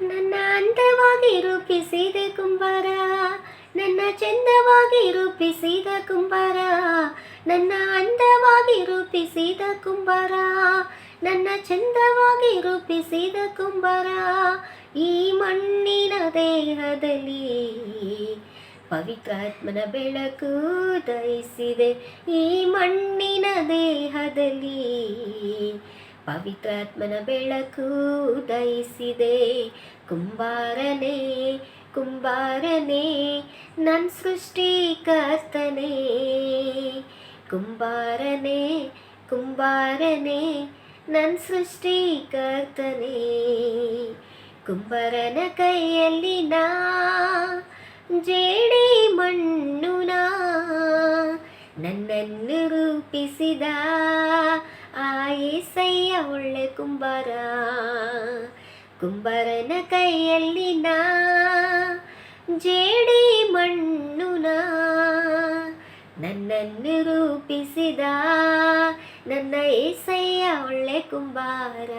ನನ್ನ ಅಂದವಾಗಿ ರೂಪಿಸಿದ ಕುಂಬಾರ, ನನ್ನ ಚಂದವಾಗಿ ರೂಪಿಸಿದ ಕುಂಬಾರ, ನನ್ನ ಅಂದವಾಗಿ ರೂಪಿಸಿದ ಕುಂಬಾರ, ನನ್ನ ಚಂದವಾಗಿ ರೂಪಿಸಿದ ಕುಂಬಾರ, ಈ ಮಣ್ಣಿನ ದೇಹದಲ್ಲಿ ಪವಿತ್ರಾತ್ಮನ ಬೆಳಕು ದಯಿಸಿದೆ ಈ ಮಣ್ಣಿನ ದೇಹದಲ್ಲಿ ಪವಿತ್ರಾತ್ಮನ ಬೆಳಕು ದಯಿಸಿದೆ ಕುಂಬಾರನೇ ಕುಂಬಾರನೇ ನನ್ನ ಸೃಷ್ಟಿಕರ್ತನೇ ಕುಂಬಾರನೇ ಕುಂಬಾರನೇ ನನ್ನ ಸೃಷ್ಟಿಕರ್ತನೇ ಕುಂಬಾರನ ಕೈಯಲ್ಲಿ ನಾ, ಜೇಡಿ ಮಣ್ಣು ನಾ ನನ್ನನ್ನು ರೂಪಿಸಿದ ಏಸಯ್ಯ ಒಳ್ಳೆ ಕುಂಬಾರ, ಕುಂಬಾರನ ಕೈಯಲ್ಲಿ ನಾ ಜೇಡಿ ಮಣ್ಣು ನಾ ನನ್ನನ್ನು ರೂಪಿಸಿದ ನನ್ನ ಏಸಯ್ಯ ಒಳ್ಳೆ ಕುಂಬಾರ.